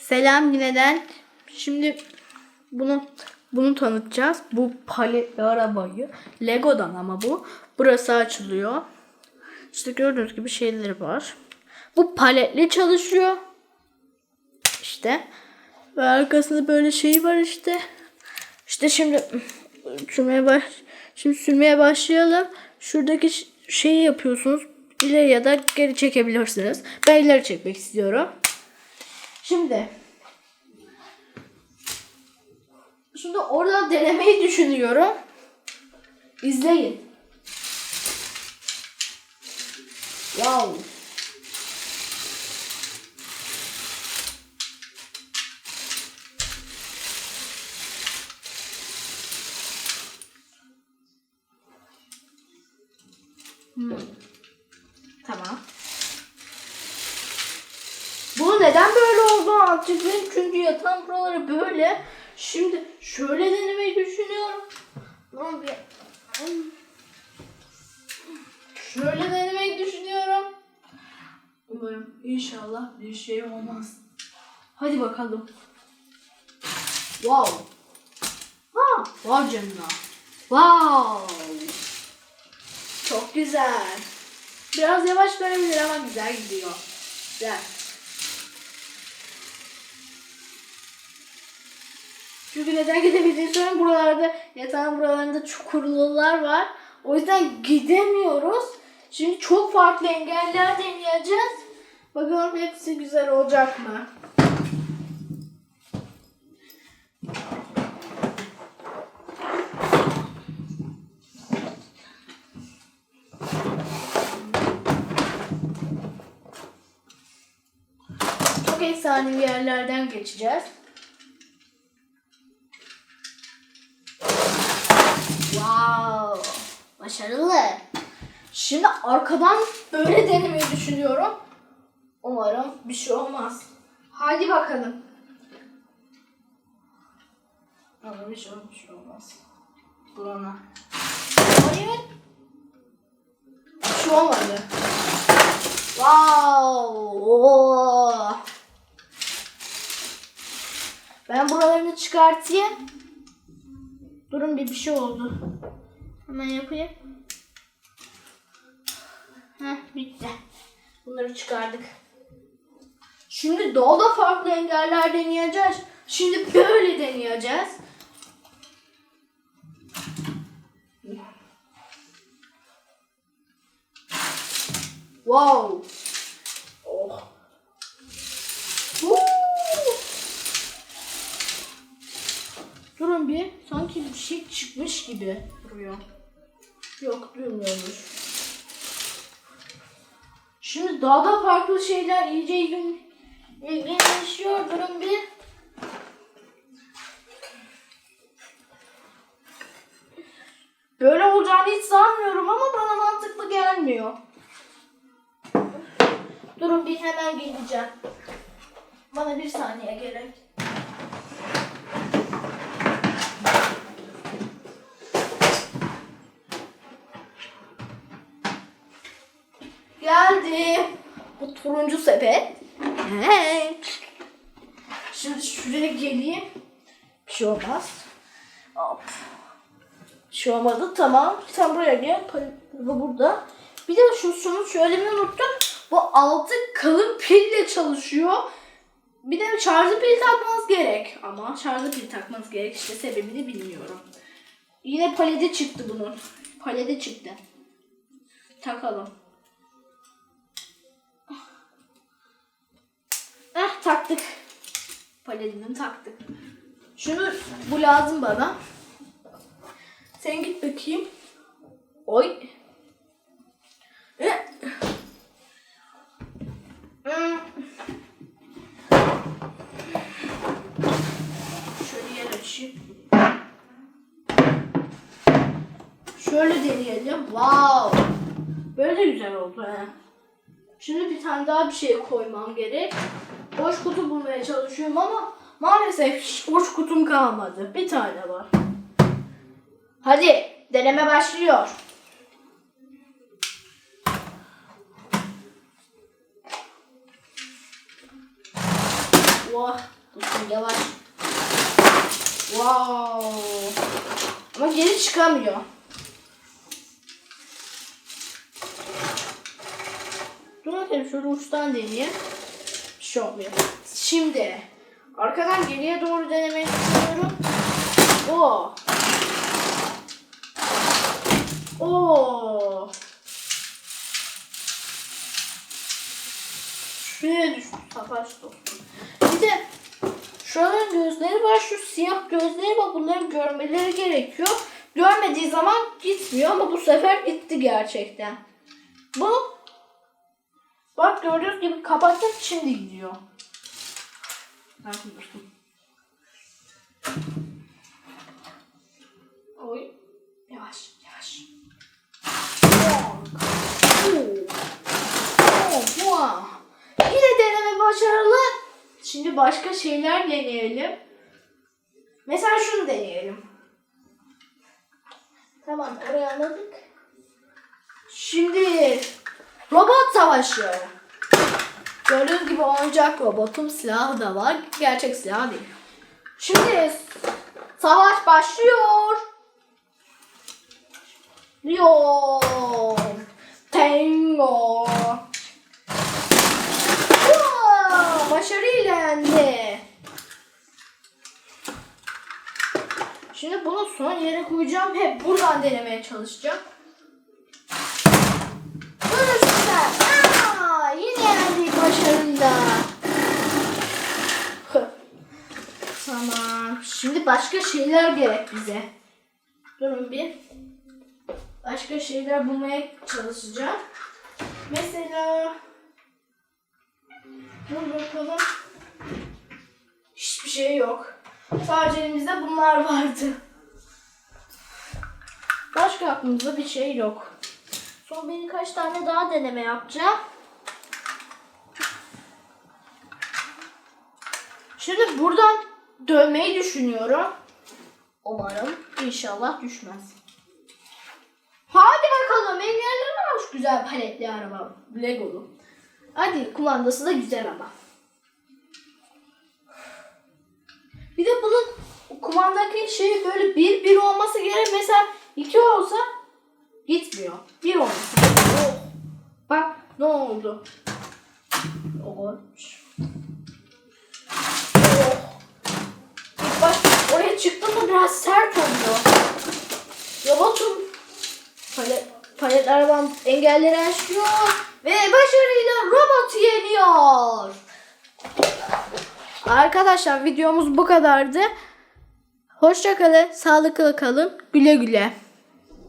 Selam yineden. Şimdi bunu bunu tanıtacağız. Bu paletli arabayı. Lego'dan ama bu. Burası açılıyor. İşte gördüğünüz gibi şeyleri var. Bu paletli çalışıyor. İşte. Ve arkasında böyle şey var işte. İşte şimdi sürmeye baş şimdi sürmeye başlayalım. Şuradaki şeyi yapıyorsunuz. İleri ya da geri çekebilirsiniz. Ben ileri çekmek istiyorum. Şimdi Şimdi orada denemeyi düşünüyorum. İzleyin. Wow. Hmm. Tamam. Bu neden böyle oldu açıklayayım. Çünkü yatağın buraları böyle. Şimdi şöyle denemeyi düşünüyorum. Şöyle denemeyi düşünüyorum. Umarım inşallah bir şey olmaz. Hadi bakalım. Wow. Ha, wow canına. Wow. Çok güzel. Biraz yavaş görebilir ama güzel gidiyor. Güzel. Çünkü neden söyleyeyim. Buralarda yatağın buralarında çukurlular var. O yüzden gidemiyoruz. Şimdi çok farklı engeller deneyeceğiz. Bakalım hepsi güzel olacak mı? Çok efsanevi yerlerden geçeceğiz. Wow. Başarılı. Şimdi arkadan böyle denemeyi düşünüyorum. Umarım bir şey olmaz. Hadi bakalım. Ama bir şey, bir şey olmaz. Bulana. Hayır. Bir şey olmadı. Wow. Ben buralarını çıkartayım. Durun bir bir şey oldu. Hemen yapayım. Heh bitti. Bunları çıkardık. Şimdi daha da farklı engeller deneyeceğiz. Şimdi böyle deneyeceğiz. Wow. Oh. Woo. Durun bir. Sanki bir şey çıkmış gibi duruyor. Yok duymuyormuş. Şimdi daha da farklı şeyler iyice ilgin, ilginleşiyor. Durun bir. Böyle olacağını hiç sanmıyorum ama bana mantıklı gelmiyor. Durun bir hemen geleceğim. Bana bir saniye gerek. Turuncu sepet. Hey. Şimdi şuraya geleyim. Bir şey olmaz. Hop. Bir şey olmadı. Tamam. Sen buraya gel. Bu burada. Bir de şu şunu söylemeyi unuttum. Bu altı kalın pille çalışıyor. Bir de şarjlı pil takmanız gerek. Ama şarjlı pil takmanız gerek. İşte sebebini bilmiyorum. Yine palede çıktı bunun. Palede çıktı. Takalım. Eh taktık. Paletini taktık. Şunu bu lazım bana. Sen git bakayım. Oy. Eh. Hmm. Şöyle yer açayım. Şöyle deneyelim. Wow. Böyle güzel oldu he. Şimdi bir tane daha bir şey koymam gerek. Boş kutu bulmaya çalışıyorum ama maalesef hiç boş kutum kalmadı. Bir tane var. Hadi deneme başlıyor. Vah. Dostum yavaş. Wow. Ama geri çıkamıyor. Bakayım şöyle uçtan deneyeyim. Bir şey olmuyor. Şimdi arkadan geriye doğru denemeyi düşünüyorum. Oo. Oo. Şuraya düştü savaş dostum. Bir de şuranın gözleri var. Şu siyah gözleri var. Bunları görmeleri gerekiyor. Görmediği zaman gitmiyor ama bu sefer gitti gerçekten. Bu bak gördüğünüz gibi kapattım şimdi gidiyor. Bakın dostum. Oy. Yavaş yavaş. Yine deneme başarılı. Şimdi başka şeyler deneyelim. Mesela şunu deneyelim. Tamam orayı anladık. Şimdi robot savaşı. Gördüğünüz gibi oyuncak robotum silahı da var. Gerçek silah değil. Şimdi savaş başlıyor. Leon. Tango. Wow, başarıyla. Şimdi bunu son yere koyacağım. Hep buradan denemeye çalışacağım. Dur üstüne. Aa, yine yendik Hıh. tamam. Şimdi başka şeyler gerek bize. Durun bir. Başka şeyler bulmaya çalışacağım. Mesela Dur bakalım. Hiçbir şey yok. Sadece elimizde bunlar vardı. Başka aklımızda bir şey yok. Son birkaç tane daha deneme yapacağım. Şimdi buradan dönmeyi düşünüyorum. Umarım inşallah düşmez. Hadi bakalım engeller var şu güzel paletli araba. Legolu. Hadi kumandası da güzel ama. Bir de bunun kumandaki şey böyle bir bir olması gerek. Mesela iki olsa gitmiyor. Bir olması gerekiyor. Oh. Bak ne oldu? Oh. Oraya çıktım da biraz sert oluyor. Robotum palet, palet arabam engelleri aşıyor ve başarıyla robotu yeniyor. Arkadaşlar videomuz bu kadardı. Hoşçakalın, sağlıklı kalın, güle güle.